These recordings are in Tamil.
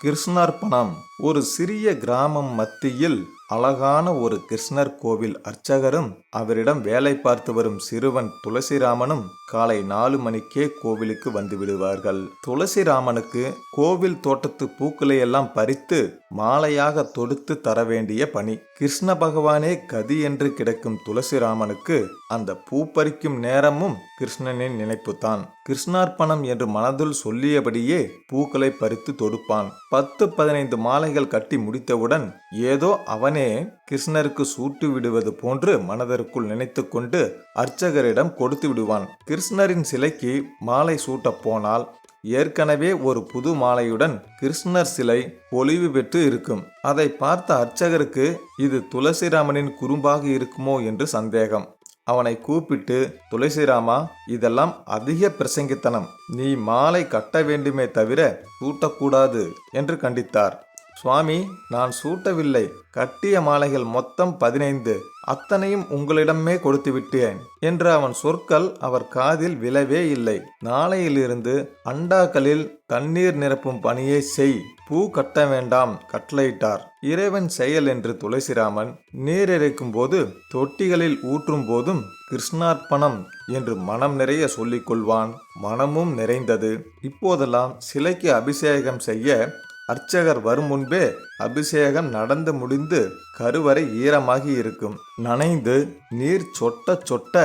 கிருஷ்ணார்பணம் ஒரு சிறிய கிராமம் மத்தியில் அழகான ஒரு கிருஷ்ணர் கோவில் அர்ச்சகரும் அவரிடம் வேலை பார்த்து வரும் சிறுவன் துளசிராமனும் காலை நாலு மணிக்கே கோவிலுக்கு வந்து விடுவார்கள். துளசிராமனுக்கு கோவில் தோட்டத்து பூக்களை எல்லாம் பறித்து மாலையாக தொடுத்து தர வேண்டிய பணி. கிருஷ்ண பகவானே கதி என்று கிடக்கும் துளசிராமனுக்கு அந்த பூ பறிக்கும் நேரமும் கிருஷ்ணனின் நினைப்புதான் கிருஷ்ணார்ப்பணம் என்று மனதுள் சொல்லியபடியே பூக்களை பறித்து தொடுப்பான். பத்து பதினைந்து மாலைகள் கட்டி முடித்தவுடன் ஏதோ அவன் கிருஷ்ணருக்கு சூட்டு விடுவது போன்று மனதிற்குள் நினைத்து கொண்டு அர்ச்சகரிடம் கொடுத்து விடுவான். கிருஷ்ணரின் சிலைக்கு மாலை சூட்டப் போனால் ஏற்கனவே ஒரு புது மாலையுடன் கிருஷ்ணர் சிலை பொலிவு பெற்று இருக்கும். அதை பார்த்த அர்ச்சகருக்கு இது துளசிராமனின் குறும்பாக இருக்குமோ என்று சந்தேகம். அவனை கூப்பிட்டு துளசிராமா இதெல்லாம் அதிக பிரசங்கித்தனம். நீ மாலை கட்ட வேண்டுமே தவிர சூட்டக்கூடாது என்று கண்டித்தார். சுவாமி நான் சூட்டவில்லை. கட்டிய மாலைகள் மொத்தம் பதினைந்து. அத்தனையும் உங்களிடமே கொடுத்து விட்டேன் என்ற அவன் சொற்கள் அவர் காதில் விழவே இல்லை. நாளையிலிருந்து அண்டாக்களில் தண்ணீர் நிரப்பும் பணியை செய். பூ கட்ட வேண்டாம் கட்டளையிட்டார். இறைவன் செயல் என்று துளசிராமன் நீர் இறைக்கும் போது தொட்டிகளில் ஊற்றும் போதும் கிருஷ்ணார்ப்பணம் என்று மனம் நிறைய சொல்லிக் கொள்வான் மனமும் நிறைந்தது. இப்போதெல்லாம் சிலைக்கு அபிஷேகம் செய்ய அர்ச்சகர் வரும் முன்பே அபிஷேகம் நடந்து முடிந்து கருவறை ஈரமாகி இருக்கும். நனைந்து நீர் சொட்ட சொட்ட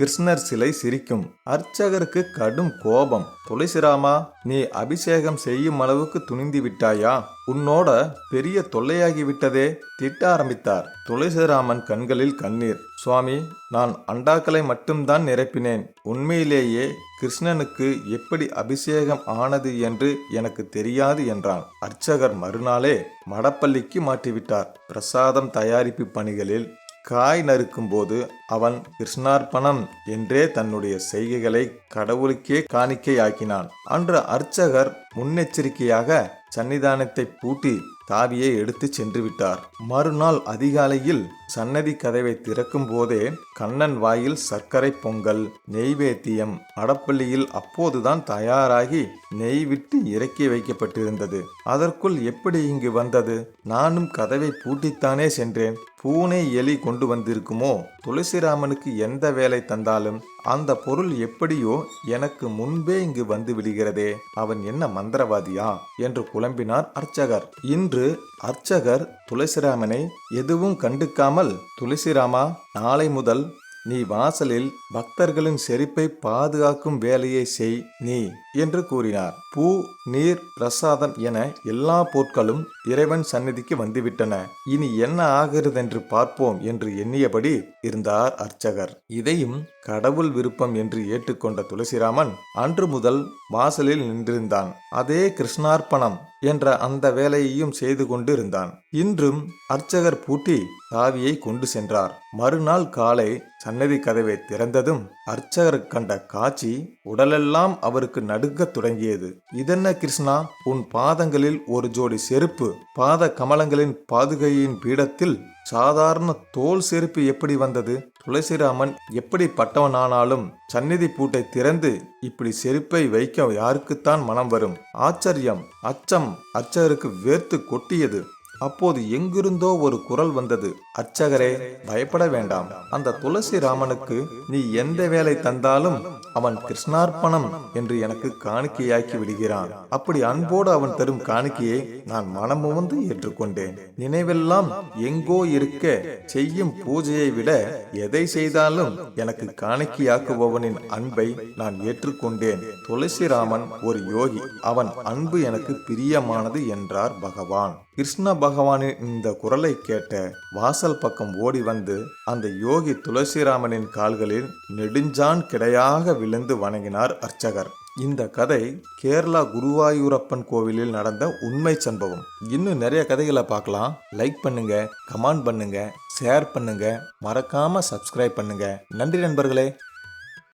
கிருஷ்ணர் சிலை சிரிக்கும். அர்ச்சகருக்கு கடும் கோபம். துளசிராமா நீ அபிஷேகம் செய்யும் அளவுக்கு துணிந்து விட்டாயா? உன்னோட பெரிய தொல்லையாகி விட்டதே திட்ட ஆரம்பித்தார். துளசிராமன் கண்களில் கண்ணீர். சுவாமி நான் அண்டாக்களை மட்டும்தான் நிரப்பினேன். உண்மையிலேயே கிருஷ்ணனுக்கு எப்படி அபிஷேகம் ஆனது என்று எனக்கு தெரியாது என்றான். அர்ச்சகர் மறுநாளே மடப்பள்ளிக்கு மாற்றிவிட்டார். பிரசாதம் தயாரிப்பு பணிகளில் காய் நறுக்கும்போது அவன் கிருஷ்ணார்ப்பணம் என்றே தன்னுடைய செய்கைகளை கடவுளுக்கே காணிக்கையாக்கினான். அன்று அர்ச்சகர் முன்னெச்சரிக்கையாக சன்னிதானத்தை பூட்டி தாவியை எடுத்து சென்று விட்டார் மறுநாள் அதிகாலையில் சன்னதி கதவை திறக்கும் போதே கண்ணன் வாயில் சர்க்கரை பொங்கல் நெய்வேத்தியம் அடப்பள்ளியில் அப்போதுதான் தயாராகி நெய் விட்டு இறக்கி வைக்கப்பட்டிருந்தது. அதற்குள் எப்படி இங்கு வந்தது? நானும் கதவை பூட்டித்தானே சென்றேன். பூனை எலி கொண்டு வந்திருக்குமோ? துளசிராமனுக்கு எந்த வேலை தந்தாலும் அந்த பொருள் எப்படியோ எனக்கு முன்பே இங்கு வந்து விடுகிறதே. அவன் என்ன மந்திரவாதியா? என்று புலம்பினார் அர்ச்சகர். இன்று அர்ச்சகர் துளசிராமனை எதுவும் கண்டுக்காமல் துளசிராமா நாளை முதல் நீ வாசலில் பக்தர்களின் செரிப்பை பாதுகாக்கும் வேலையை செய் நீ என்று கூறினார். பூ நீர் பிரசாதம் என எல்லா பொருட்களும் இறைவன் சந்நிதிக்கு வந்துவிட்டன. இனி என்ன ஆகிறதென்று பார்ப்போம் என்று எண்ணியபடி இருந்தார் அர்ச்சகர். இதையும் கடவுள் விருப்பம் என்று ஏற்றுக்கொண்ட துளசிராமன் அன்று முதல் வாசலில் நின்றிருந்தான். அதே கிருஷ்ணார்ப்பணம் என்ற அந்த வேலையையும் செய்து கொண்டு இருந்தான் இன்றும் அர்ச்சகர் பூட்டி சாவியை கொண்டு சென்றார். மறுநாள் காலை சன்னதி கதவை திறந்ததும் அர்ச்சகர் கண்ட காட்சி உடலெல்லாம் அவருக்கு நடுக்க தொடங்கியது. இதென்ன கிருஷ்ணா? உன் பாதங்களில் ஒரு ஜோடி செருப்பு. பாத கமலங்களின் பாதுகையின் பீடத்தில் சாதாரண தோல் செருப்பு எப்படி வந்தது? துளசிராமன் எப்படி பட்டவனானாலும் சந்நிதி பூட்டை திறந்து இப்படி செருப்பை வைக்க யாருக்குத்தான் மனம் வரும்? ஆச்சரியம் அச்சம் அச்சருக்கு வேர்த்து கொட்டியது. அப்போது எங்கிருந்தோ ஒரு குரல் வந்தது. அர்ச்சகரே பயப்பட வேண்டாம். அந்த துளசி ராமனுக்கு நீ எந்த வேலை தந்தாலும் அவன் கிருஷ்ணார்ப்பணம் என்று எனக்கு காணிக்கையாக்கி விடுகிறான். அப்படி அன்போடு அவன் தரும் காணிக்கையை நான் மனமுவந்து ஏற்றுக்கொண்டேன். நினைவெல்லாம் எங்கோ இருக்க செய்யும் பூஜையை விட எதை செய்தாலும் எனக்கு காணிக்கையாக்குபவனின் அன்பை நான் ஏற்றுக்கொண்டேன். துளசிராமன் ஒரு யோகி. அவன் அன்பு எனக்கு பிரியமானது என்றார் பகவான். கிருஷ்ண பகவானின் இந்த குரலை கேட்ட வாசல் பக்கம் ஓடி வந்து அந்த யோகி துளசிராமனின் கால்களில் நெடுஞ்சான் கிடையாக விழுந்து வணங்கினார் அர்ச்சகர். இந்த கதை கேரளா குருவாயூரப்பன் கோவிலில் நடந்த உண்மை சம்பவம். இன்னும் நிறைய கதைகளை பார்க்கலாம். லைக் பண்ணுங்க கமெண்ட் பண்ணுங்க ஷேர் பண்ணுங்க. மறக்காம சப்ஸ்கிரைப் பண்ணுங்க. நன்றி நண்பர்களே.